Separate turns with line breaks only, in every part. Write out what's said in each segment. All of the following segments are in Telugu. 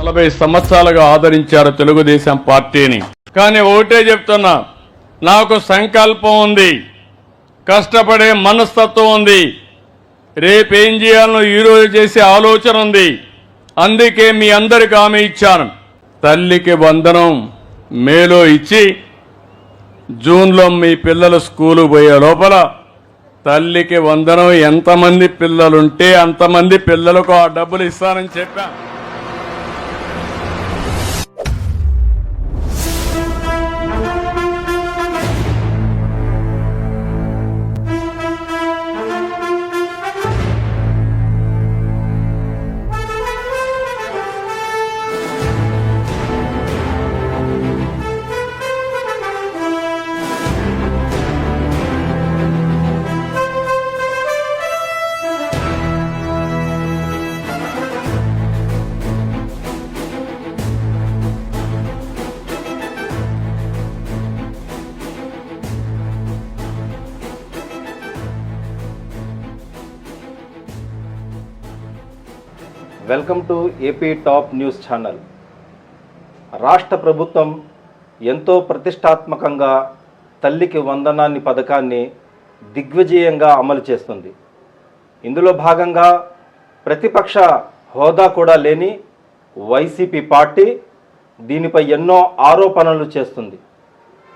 నలభై సంవత్సరాలుగా ఆదరించారు తెలుగుదేశం పార్టీని. కానీ ఒకటే చెప్తున్నా నాకు సంకల్పం ఉంది కష్టపడే మనస్తత్వం ఉంది రేపేం చేయాలో ఈరోజు చేసే ఆలోచన ఉంది అందుకే మీ అందరికి హామీ ఇచ్చాను. తల్లికి వందనం మేలో ఇచ్చి జూన్లో మీ పిల్లలు స్కూలు పోయే లోపల తల్లికి వందనం ఎంతమంది పిల్లలుంటే అంతమంది పిల్లలకు ఆ డబ్బులు ఇస్తానని చెప్పాను.
Welcome to AP top news channel. రాష్ట్ర ప్రభుత్వం ఎంతో ప్రతిష్టాత్మకంగా తల్లికి వందనాన్ని పథకాన్ని దిగ్విజయంగా అమలు చేస్తుంది. ఇందులో భాగంగా ప్రతిపక్ష హోదా కూడా లేని వైసీపీ పార్టీ దీనిపై ఎన్నో ఆరోపణలు చేస్తుంది.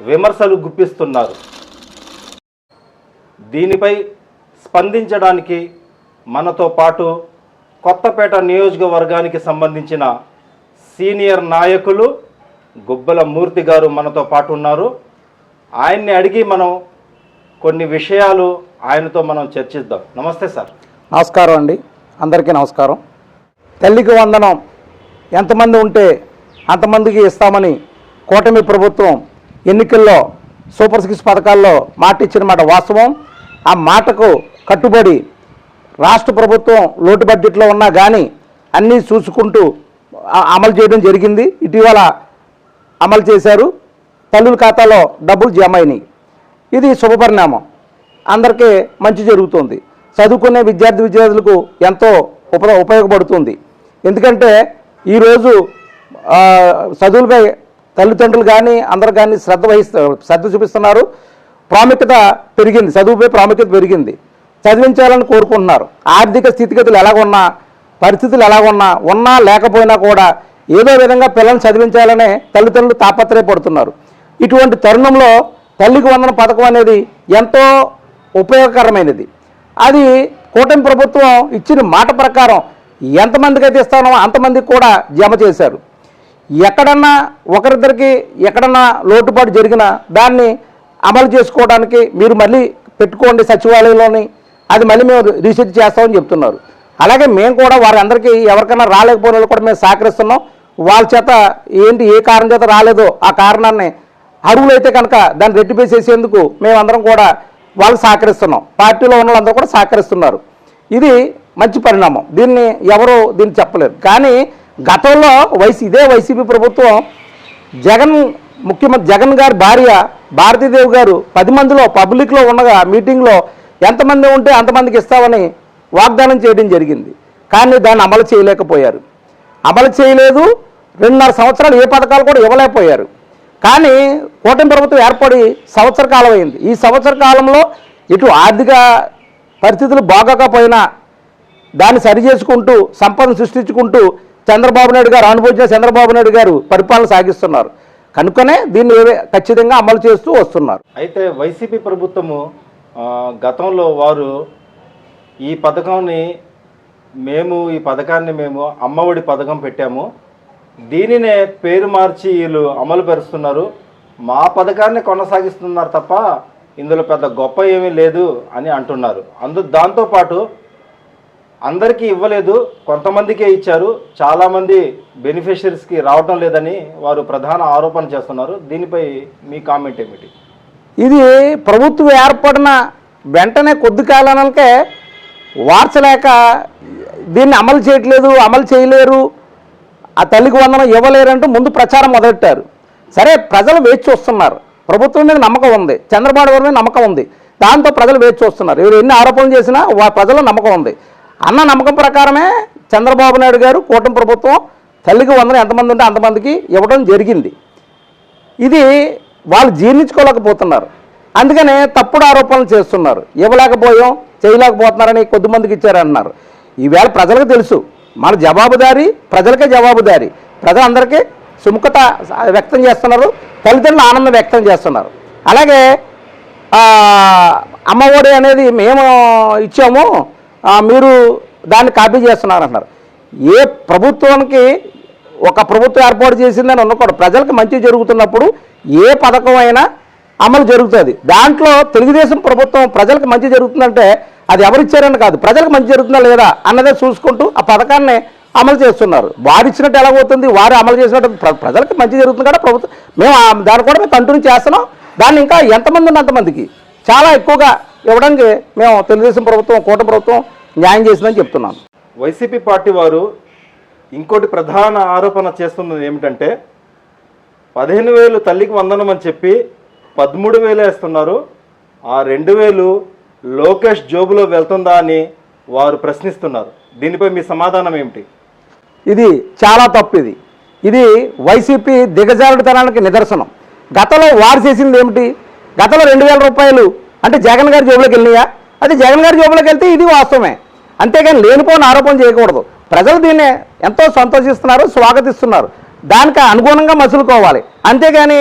విమర్శలు గుప్పిస్తున్నారు. దీనిపై స్పందించడానికి మనతో పాటు కొత్తపేట నియోజకవర్గానికి సంబంధించిన సీనియర్ నాయకులు గుబ్బల మూర్తి గారు మనతో పాటు ఉన్నారు. ఆయన్ని అడిగి మనం కొన్ని విషయాలు ఆయనతో మనం చర్చిద్దాం. నమస్తే సార్.
నమస్కారం అండి. అందరికీ నమస్కారం. తల్లికి వందనం. ఎంతమంది ఉంటే అంతమందికి ఇస్తామని కూటమి ప్రభుత్వం ఎన్నికల్లో సూపర్ సిక్స్ పథకాల్లో మాట ఇచ్చిన మాట వాస్తవం. ఆ మాటకు కట్టుబడి రాష్ట్ర ప్రభుత్వం లోటు బడ్జెట్లో ఉన్నా కానీ అన్నీ చూసుకుంటూ అమలు చేయడం జరిగింది. ఇటీవల అమలు చేశారు. తల్లుల ఖాతాలో డబ్బులు జమ అయినాయి. ఇది శుభపరిణామం అందరికీ మంచి జరుగుతుంది. చదువుకునే విద్యార్థి విద్యార్థులకు ఎంతో ఉప ఉపయోగపడుతుంది. ఎందుకంటే ఈరోజు చదువులపై తల్లిదండ్రులు కానీ అందరు కానీ శ్రద్ధ వహిస్తారు శ్రద్ధ చూపిస్తున్నారు. ప్రాముఖ్యత పెరిగింది. చదువుపై ప్రాముఖ్యత పెరిగింది. చదివించాలని కోరుకుంటున్నారు. ఆర్థిక స్థితిగతులు ఎలాగున్నా పరిస్థితులు ఎలాగున్నా ఉన్నా లేకపోయినా కూడా ఏదో విధంగా పిల్లల్ని చదివించాలనే తల్లిదండ్రులు తాపత్రయపడుతున్నారు. ఇటువంటి తరుణంలో తల్లికి వందన పథకం అనేది ఎంతో ఉపయోగకరమైనది. అది కూటమి ప్రభుత్వం ఇచ్చిన మాట ప్రకారం ఎంతమందికి అయితే ఇస్తానో అంతమందికి కూడా జమ చేశారు. ఎక్కడన్నా ఒకరిద్దరికి ఎక్కడన్నా లోటుపాటు జరిగినా దాన్ని అమలు చేసుకోవడానికి మీరు మళ్ళీ పెట్టుకోండి సచివాలయంలోని అది మళ్ళీ మేము రీసెర్చ్ చేస్తామని చెప్తున్నారు. అలాగే మేము కూడా వారందరికీ ఎవరికైనా రాలేకపోయిన వాళ్ళు కూడా మేము సహకరిస్తున్నాం. వాళ్ళ చేత ఏంటి ఏ కారణం చేత రాలేదో ఆ కారణాన్ని అరువులైతే కనుక దాన్ని రెట్టిఫై చేసేందుకు మేమందరం కూడా వాళ్ళు సహకరిస్తున్నాం. పార్టీలో ఉన్న వాళ్ళందరూ కూడా సహకరిస్తున్నారు. ఇది మంచి పరిణామం. దీన్ని ఎవరు దీన్ని చెప్పలేరు. కానీ గతంలో వైసీ ఇదే వైసీపీ ప్రభుత్వం జగన్ ముఖ్యమంత్రి జగన్ గారి భార్య భారతీదేవి గారు పది మందిలో పబ్లిక్లో ఉండగా మీటింగ్లో ఎంతమంది ఉంటే అంతమందికి ఇస్తామని వాగ్దానం చేయడం జరిగింది. కానీ దాన్ని అమలు చేయలేకపోయారు. అమలు చేయలేదు. రెండున్నర సంవత్సరాలు ఏ పథకాలు కూడా ఇవ్వలేకపోయారు. కానీ కూటమి ప్రభుత్వం ఏర్పడి సంవత్సర కాలం అయింది. ఈ సంవత్సర కాలంలో ఇటు ఆర్థిక పరిస్థితులు బాగోకపోయినా దాన్ని సరి చేసుకుంటూ సంపదను సృష్టించుకుంటూ చంద్రబాబు నాయుడు గారు అనుభవించిన చంద్రబాబు నాయుడు గారు పరిపాలన సాగిస్తున్నారు. కనుకనే దీన్ని ఏవే- ఖచ్చితంగా అమలు చేస్తూ వస్తున్నారు.
అయితే వైసీపీ ప్రభుత్వము గతంలో వారు ఈ పథకాన్ని మేము ఈ పథకాన్ని మేము అమ్మఒడి పథకం పెట్టాము. దీనినే పేరు మార్చి వీళ్ళు అమలు పరుస్తున్నారు. మా పథకాన్ని కొనసాగిస్తున్నారు తప్ప ఇందులో పెద్ద గొప్ప ఏమీ లేదు అని అంటున్నారు. అందు దాంతోపాటు అందరికీ ఇవ్వలేదు కొంతమందికే ఇచ్చారు. చాలామంది బెనిఫిషరీస్కి రావటం లేదని వారు ప్రధాన ఆరోపణ చేస్తున్నారు. దీనిపై మీ కామెంట్ ఏమిటి?
ఇది ప్రభుత్వం ఏర్పడిన వెంటనే కొద్ది కాలానికే వార్చలేక దీన్ని అమలు చేయట్లేదు అమలు చేయలేరు ఆ తల్లికి వందనం ఇవ్వలేరంటూ ముందు ప్రచారం మొదలెట్టారు. సరే ప్రజలు వేచి చూస్తున్నారు. ప్రభుత్వం మీద నమ్మకం ఉంది. చంద్రబాబు గారి మీద నమ్మకం ఉంది. దాంతో ప్రజలు వేచి చూస్తున్నారు. ఎవరు ఎన్ని ఆరోపణలు చేసినా వా ప్రజల నమ్మకం ఉంది. అన్న నమ్మకం ప్రకారమే చంద్రబాబు నాయుడు గారు కూటమి ప్రభుత్వం తల్లికి వందనం ఎంతమంది ఉంటే అంతమందికి ఇవ్వడం జరిగింది. ఇది వాళ్ళు జీర్ణించుకోలేకపోతున్నారు. అందుకనే తప్పుడు ఆరోపణలు చేస్తున్నారు. ఇవ్వలేకపోయాం చేయలేకపోతున్నారని కొద్దిమందికి ఇచ్చారంటున్నారు ఈవేళ ప్రజలకు తెలుసు మన జవాబుదారీ ప్రజలకే జవాబుదారీ. ప్రజలందరికీ సుముఖత వ్యక్తం చేస్తున్నారు తల్లిదండ్రులు ఆనందం వ్యక్తం చేస్తున్నారు. అలాగే అమ్మఒడి అనేది మేము ఇచ్చాము మీరు దాన్ని కాపీ చేస్తున్నారు అంటున్నారు ఏ ప్రభుత్వానికి ఒక ప్రభుత్వం ఏర్పాటు చేసిందని ఉండకూడదు ప్రజలకు మంచి జరుగుతున్నప్పుడు ఏ పథకం అయినా అమలు జరుగుతుంది. దాంట్లో తెలుగుదేశం ప్రభుత్వం ప్రజలకు మంచి జరుగుతుందంటే అది ఎవరిచ్చారని కాదు ప్రజలకు మంచి జరుగుతుందా లేదా అన్నదే చూసుకుంటూ ఆ పథకాన్ని అమలు చేస్తున్నారు. వారు ఇచ్చినట్టు ఎలా పోతుంది? వారు అమలు చేసినట్టు ప్ర- ప్రజలకు మంచి జరుగుతుంది కదా ప్రభుత్వం. మేము ఆ- దాన్ని కూడా మేము కంటిన్యూ చేస్తున్నాం. దాన్ని ఇంకా ఎంతమంది ఉన్న అంతమందికి? చాలా ఎక్కువగా ఇవ్వడానికి మేము తెలుగుదేశం ప్రభుత్వం కూట ప్రభుత్వం న్యాయం చేసిందని చెప్తున్నాను.
వైసీపీ పార్టీ వారు ఇంకోటి ప్రధాన ఆరోపణ చేస్తున్నది ఏమిటంటే పదిహేను వేలు తల్లికి వందనం అని చెప్పి పదమూడు వేలు వేస్తున్నారు. ఆ రెండు వేలు లోకేష్ జోబులో వెళ్తుందా అని వారు ప్రశ్నిస్తున్నారు. దీనిపై మీ సమాధానం ఏమిటి?
ఇది చాలా తప్పు ఇది. ఇది వైసీపీ దిగజారుడితనానికి నిదర్శనం. గతంలో వారు చేసింది ఏమిటి? గతంలో రెండు వేల రూపాయలు అంటే జగన్ గారి జోబులోకి వెళ్ళినాయా? అది జగన్ గారి జోబులోకి వెళ్తే ఇది వాస్తవమే. అంతేగాని లేనిపోని ఆరోపణ చేయకూడదు. ప్రజలు దీన్ని ఎంతో సంతోషిస్తున్నారు స్వాగతిస్తున్నారు. దానికి అనుగుణంగా మసులుకోవాలి. అంతేగాని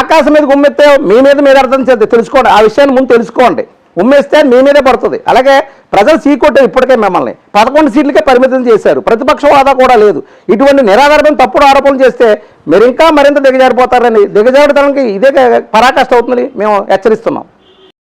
ఆకాశం మీద ఉమ్మెత్తే మీ మీద మీద అర్థం చేద్దాం తెలుసుకోండి. ఆ విషయాన్ని ముందు తెలుసుకోండి. ఉమ్మేస్తే మీ మీదే పడుతుంది. అలాగే ప్రజలు సీకొట్టారు ఇప్పటికే మిమ్మల్ని. పదకొండు సీట్లకే పరిమితం చేశారు. ప్రతిపక్ష హోదా కూడా లేదు. ఇటువంటి నిరాధారమైన తప్పుడు ఆరోపణలు చేస్తే మీరు ఇంకా మరింత దిగజారిపోతారని దిగజారుతనానికి ఇదే పరాకాష్ట అవుతుందని మేము హెచ్చరిస్తున్నాం.